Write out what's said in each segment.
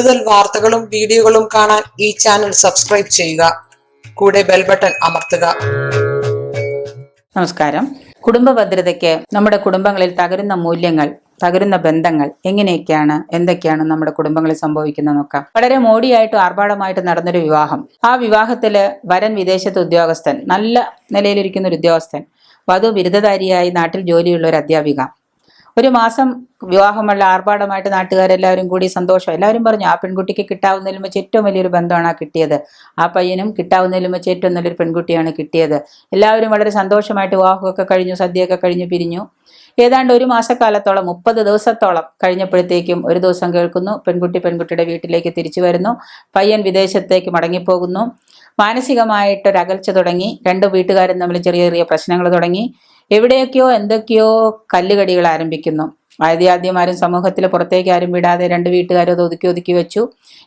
കൂടുതൽ വാർത്തകളും വീഡിയോകളും കാണാൻ ഈ ചാനൽ സബ്സ്ക്രൈബ് ചെയ്യുക. കൂടെ ബെൽ ബട്ടൺ അമർത്തുക. നമസ്കാരം. കുടുംബ ഭദ്രതയ്ക്ക് നമ്മുടെ കുടുംബങ്ങളിൽ തകരുന്ന മൂല്യങ്ങൾ തകരുന്ന ബന്ധങ്ങൾ എങ്ങനെയൊക്കെയാണ് എന്തൊക്കെയാണ് നമ്മുടെ കുടുംബങ്ങളിൽ സംഭവിക്കുന്നത് നോക്കാം വളരെ മോടിയായിട്ടും ആർഭാടമായിട്ട് നടന്നൊരു വിവാഹം. ആ വിവാഹത്തിൽ വരൻ വിദേശത്തെ ഉദ്യോഗസ്ഥൻ നല്ല നിലയിലിരിക്കുന്ന ഒരു ഉദ്യോഗസ്ഥൻ വധു ബിരുദധാരിയായി നാട്ടിൽ ജോലിയുള്ള ഒരു അധ്യാപിക. ഒരു മാസം വിവാഹമുള്ള ആർഭാടമായിട്ട് നാട്ടുകാരെല്ലാവരും കൂടി സന്തോഷം. എല്ലാവരും പറഞ്ഞു ആ പെൺകുട്ടിക്ക് കിട്ടാവുന്നതിലും വെച്ച് ഏറ്റവും വലിയൊരു ബന്ധമാണ് ആ കിട്ടിയത്. ആ പയ്യനും കിട്ടാവുന്നതിലും വെച്ച് ഏറ്റവും നല്ലൊരു പെൺകുട്ടിയാണ് കിട്ടിയത്. എല്ലാവരും വളരെ സന്തോഷമായിട്ട് വിവാഹമൊക്കെ കഴിഞ്ഞു സദ്യയൊക്കെ കഴിഞ്ഞു പിരിഞ്ഞു. ഏതാണ്ട് ഒരു മാസക്കാലത്തോളം മുപ്പത് ദിവസത്തോളം കഴിഞ്ഞപ്പോഴത്തേക്കും ഒരു ദിവസം കേൾക്കുന്നു പെൺകുട്ടി പെൺകുട്ടിയുടെ വീട്ടിലേക്ക് തിരിച്ചു വരുന്നു പയ്യൻ വിദേശത്തേക്ക് മടങ്ങിപ്പോകുന്നു. മാനസികമായിട്ടൊരകൽച്ച തുടങ്ങി രണ്ട് വീട്ടുകാരും തമ്മിൽ ചെറിയ ചെറിയ പ്രശ്നങ്ങൾ തുടങ്ങി. എവിടെയൊക്കെയോ എന്തൊക്കെയോ കല്ലുകടികൾ ആരംഭിക്കുന്നു. ആദ്യാദ്യമാരും സമൂഹത്തിൽ പുറത്തേക്ക് ആരും വിടാതെ രണ്ട് വീട്ടുകാരും അത് ഒതുക്കി ഒതുക്കി വെച്ചു.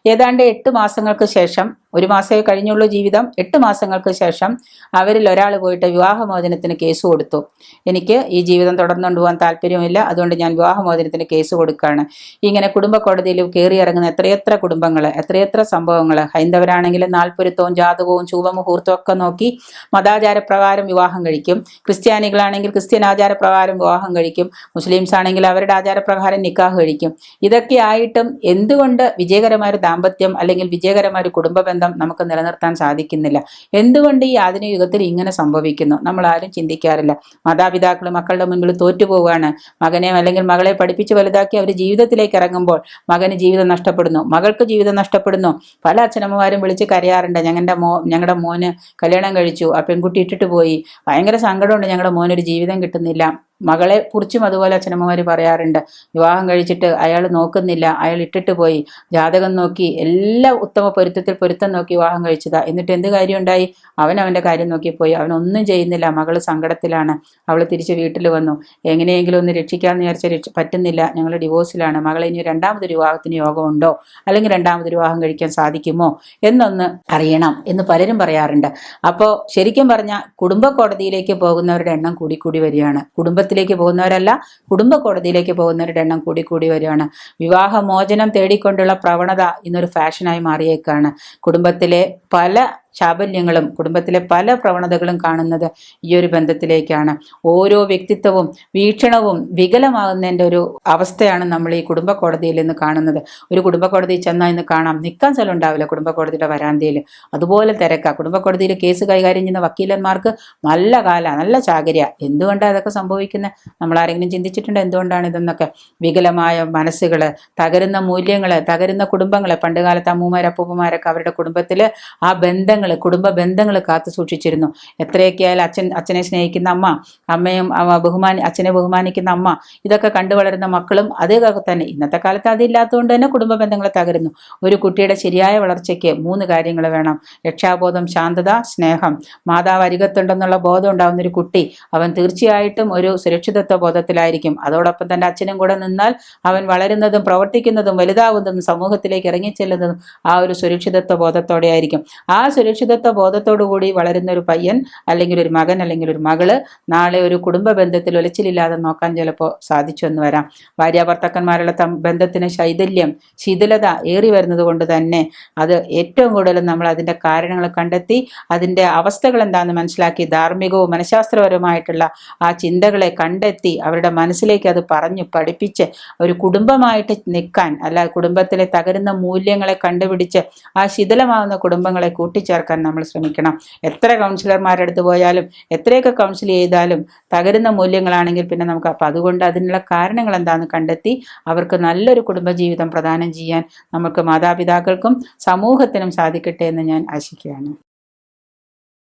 ഏതാണ്ട് എട്ട് മാസങ്ങൾക്ക് ശേഷം ഒരു മാസമേ കഴിഞ്ഞുള്ള ജീവിതം. എട്ട് മാസങ്ങൾക്ക് ശേഷം അവരിൽ ഒരാൾ പോയിട്ട് വിവാഹമോചനത്തിന് കേസ് കൊടുത്തു. എനിക്ക് ഈ ജീവിതം തുടർന്നുകൊണ്ട് പോകാൻ താല്പര്യമില്ല അതുകൊണ്ട് ഞാൻ വിവാഹമോചനത്തിന് കേസ് കൊടുക്കുകയാണ്. ഇങ്ങനെ കുടുംബ കോടതിയിൽ കയറി ഇറങ്ങുന്ന എത്രയെത്ര കുടുംബങ്ങൾ എത്രയെത്ര സംഭവങ്ങൾ ഹൈന്ദവരാണെങ്കിൽ നാൽപ്പൊരുത്തവും ജാതകവും ചൂവമുഹൂർത്തവും ഒക്കെ നോക്കി മതാചാരപ്രകാരം വിവാഹം കഴിക്കും. ക്രിസ്ത്യാനികളാണെങ്കിൽ ക്രിസ്ത്യൻ ആചാരപ്രകാരം വിവാഹം കഴിക്കും. മുസ്ലിംസ് ആണെങ്കിൽ അവരുടെ ആചാരപ്രകാരം നിക്കാഹ് കഴിക്കും. ഇതൊക്കെ ആയിട്ടും എന്തുകൊണ്ട് വിജയകരമായ ദാമ്പത്യം അല്ലെങ്കിൽ വിജയകരമായ ഒരു കുടുംബ ബന്ധം നമുക്ക് നിലനിർത്താൻ സാധിക്കുന്നില്ല. എന്തുകൊണ്ട് ഈ ആധുനിക യുഗത്തിൽ ഇങ്ങനെ സംഭവിക്കുന്നു? നമ്മൾ ആരും ചിന്തിക്കാറില്ല. മാതാപിതാക്കൾ മക്കളുടെ മുൻപിൽ തോറ്റുപോവുകയാണ്. മകനെ അല്ലെങ്കിൽ മകളെ പഠിപ്പിച്ച് വലുതാക്കി അവർ ജീവിതത്തിലേക്ക് ഇറങ്ങുമ്പോൾ മകന് ജീവിതം നഷ്ടപ്പെടുന്നു. മകൾക്ക് ജീവിതം നഷ്ടപ്പെടുന്നു. പല അച്ഛനമ്മമാരും വിളിച്ച് കരയാറുണ്ട്. ഞങ്ങളുടെ മോ ഞങ്ങളുടെ മോന് കല്യാണം കഴിച്ചു. ആ പെൺകുട്ടി ഇട്ടിട്ട് പോയി. ഭയങ്കര സങ്കടമുണ്ട് ഞങ്ങളുടെ മോനൊരു ജീവിതം കിട്ടുന്നില്ല. മകളെ കുറിച്ചും അതുപോലെ അച്ഛനമ്മമാർ പറയാറുണ്ട്. വിവാഹം കഴിച്ചിട്ട് അയാൾ നോക്കുന്നില്ല. അയാൾ ഇട്ടിട്ട് പോയി. ജാതകം നോക്കി എല്ലാ ഉത്തമ പൊരുത്തത്തിൽ പൊരുത്തം നോക്കി വിവാഹം കഴിച്ചതാ. എന്നിട്ട് എന്ത് കാര്യം ഉണ്ടായി അവൻ അവന്റെ കാര്യം നോക്കിപ്പോയി അവനൊന്നും ചെയ്യുന്നില്ല. മകൾ സങ്കടത്തിലാണ്. അവൾ തിരിച്ച് വീട്ടിൽ വന്നു. എങ്ങനെയെങ്കിലും ഒന്ന് രക്ഷിക്കാമെന്ന് വിചാരിച്ച രക്ഷ പറ്റുന്നില്ല. ഞങ്ങൾ ഡിവോഴ്സിലാണ്. മകൾ ഇനി രണ്ടാമതൊരു വിവാഹത്തിന് യോഗമുണ്ടോ? അല്ലെങ്കിൽ രണ്ടാമതൊരു വിവാഹം കഴിക്കാൻ സാധിക്കുമോ? എന്നൊന്ന് അറിയണം എന്ന് പലരും പറയാറുണ്ട്. അപ്പോൾ ശരിക്കും പറഞ്ഞാൽ കുടുംബ കോടതിയിലേക്ക് പോകുന്നവരുടെ എണ്ണം കൂടി കൂടി വരികയാണ് കുടുംബത്തിലേക്ക് പോകുന്നവരല്ല കുടുംബ കോടതിയിലേക്ക് പോകുന്നവരുടെ എണ്ണം കൂടി കൂടി വരികയാണ്. വിവാഹമോചനം തേടിക്കൊണ്ടുള്ള പ്രവണത ഇന്നൊരു ഫാഷനായി മാറിയേക്കാണ്. കുടുംബത്തിലെ പല ചാബല്യങ്ങളും കുടുംബത്തിലെ പല പ്രവണതകളും കാണുന്നത് ഈ ഒരു ബന്ധത്തിലേക്കാണ്. ഓരോ വ്യക്തിത്വവും വീക്ഷണവും വികലമാകുന്നതിന്റെ ഒരു അവസ്ഥയാണ് നമ്മൾ ഈ കുടുംബ കോടതിയിൽ നിന്ന് കാണുന്നത്. ഒരു കുടുംബ കോടതിയിൽ ചെന്നാൽ ഇന്ന് കാണാം. നിൽക്കാൻ സ്ഥലം ഉണ്ടാവില്ല കുടുംബ കോടതിയുടെ വരാന്തയിൽ അതുപോലെ തിരക്ക. കുടുംബ കോടതിയിൽ കേസ് കൈകാര്യം ചെയ്യുന്ന വക്കീലന്മാർക്ക് നല്ല കാല നല്ല ചാകര്യ. എന്തുകൊണ്ടാണ് അതൊക്കെ സംഭവിക്കുന്നത് നമ്മൾ ആരെങ്കിലും ചിന്തിച്ചിട്ടുണ്ട് എന്തുകൊണ്ടാണ് ഇതെന്നൊക്കെ? വികലമായ മനസ്സുകൾ തകരുന്ന മൂല്യങ്ങൾ തകരുന്ന കുടുംബങ്ങൾ പണ്ടുകാലത്ത് അമ്മൂമാർ അപ്പൂപ്പന്മാരൊക്കെ അവരുടെ കുടുംബത്തിൽ ആ ബന്ധങ്ങൾ കുടുംബ ബന്ധങ്ങൾ കാത്തു സൂക്ഷിച്ചിരുന്നു. എത്രയൊക്കെയായാലും അച്ഛൻ അച്ഛനെ സ്നേഹിക്കുന്ന അമ്മ അമ്മയും ബഹുമാനി അച്ഛനെ ബഹുമാനിക്കുന്ന അമ്മ ഇതൊക്കെ കണ്ടു വളരുന്ന മക്കളും അതേ തന്നെ. ഇന്നത്തെ കാലത്ത് അതില്ലാത്തതുകൊണ്ട് തന്നെ കുടുംബ ബന്ധങ്ങളെ തകരുന്നു. ഒരു കുട്ടിയുടെ ശരിയായ വളർച്ചയ്ക്ക് മൂന്ന് കാര്യങ്ങൾ വേണം. രക്ഷാബോധം ശാന്തത സ്നേഹം. മാതാവ് അരികത്തുണ്ടെന്നുള്ള ബോധം ഉണ്ടാകുന്ന ഒരു കുട്ടി അവൻ തീർച്ചയായിട്ടും ഒരു സുരക്ഷിതത്വ ബോധത്തിലായിരിക്കും. അതോടൊപ്പം തന്നെ അച്ഛനും കൂടെ നിന്നാൽ അവൻ വളരുന്നതും പ്രവർത്തിക്കുന്നതും വലുതാവുന്നതും സമൂഹത്തിലേക്ക് ഇറങ്ങിച്ചെല്ലുന്നതും ആ ഒരു സുരക്ഷിതത്വ ബോധത്തോടെ ആയിരിക്കും ആ സുരക്ഷിതത്വ ബോധത്തോടു കൂടി വളരുന്ന ഒരു പയ്യൻ അല്ലെങ്കിൽ ഒരു മകൻ അല്ലെങ്കിൽ ഒരു മകൾ നാളെ ഒരു കുടുംബ ബന്ധത്തിൽ ഒലച്ചിലില്ലാതെ നോക്കാൻ ചിലപ്പോൾ സാധിച്ചു എന്ന് വരാം. ഭാര്യാഭർത്താക്കന്മാരുടെ തം ബന്ധത്തിന് ശൈഥല്യം ശിഥിലത ഏറി വരുന്നത് കൊണ്ട് തന്നെ അത് ഏറ്റവും കൂടുതൽ നമ്മൾ അതിന്റെ കാരണങ്ങൾ കണ്ടെത്തി അതിന്റെ അവസ്ഥകൾ എന്താണെന്ന് മനസ്സിലാക്കി ധാർമ്മികവും മനഃശാസ്ത്രപരവുമായിട്ടുള്ള ആ ചിന്തകളെ കണ്ടെത്തി അവരുടെ മനസ്സിലേക്ക് അത് പറഞ്ഞു പഠിപ്പിച്ച് ഒരു കുടുംബമായിട്ട് നിൽക്കാൻ അല്ല കുടുംബത്തിലെ തകരുന്ന മൂല്യങ്ങളെ കണ്ടുപിടിച്ച് ആ ശിഥിലമാകുന്ന കുടുംബങ്ങളെ കൂട്ടിച്ചേർക്കാൻ നമ്മൾ ശ്രമിക്കണം. എത്ര കൗൺസിലർമാരുടെ അടുത്ത് പോയാലും എത്രയൊക്കെ കൗൺസിൽ ചെയ്താലും തകരുന്ന മൂല്യങ്ങളാണെങ്കിൽ പിന്നെ നമുക്ക് അപ്പം അതുകൊണ്ട് അതിനുള്ള കാരണങ്ങൾ എന്താണെന്ന് കണ്ടെത്തി അവർക്ക് നല്ലൊരു കുടുംബജീവിതം പ്രദാനം ചെയ്യാൻ നമുക്ക് മാതാപിതാക്കൾക്കും സമൂഹത്തിനും സാധിക്കട്ടെ എന്ന് ഞാൻ ആശിക്കുകയാണ്.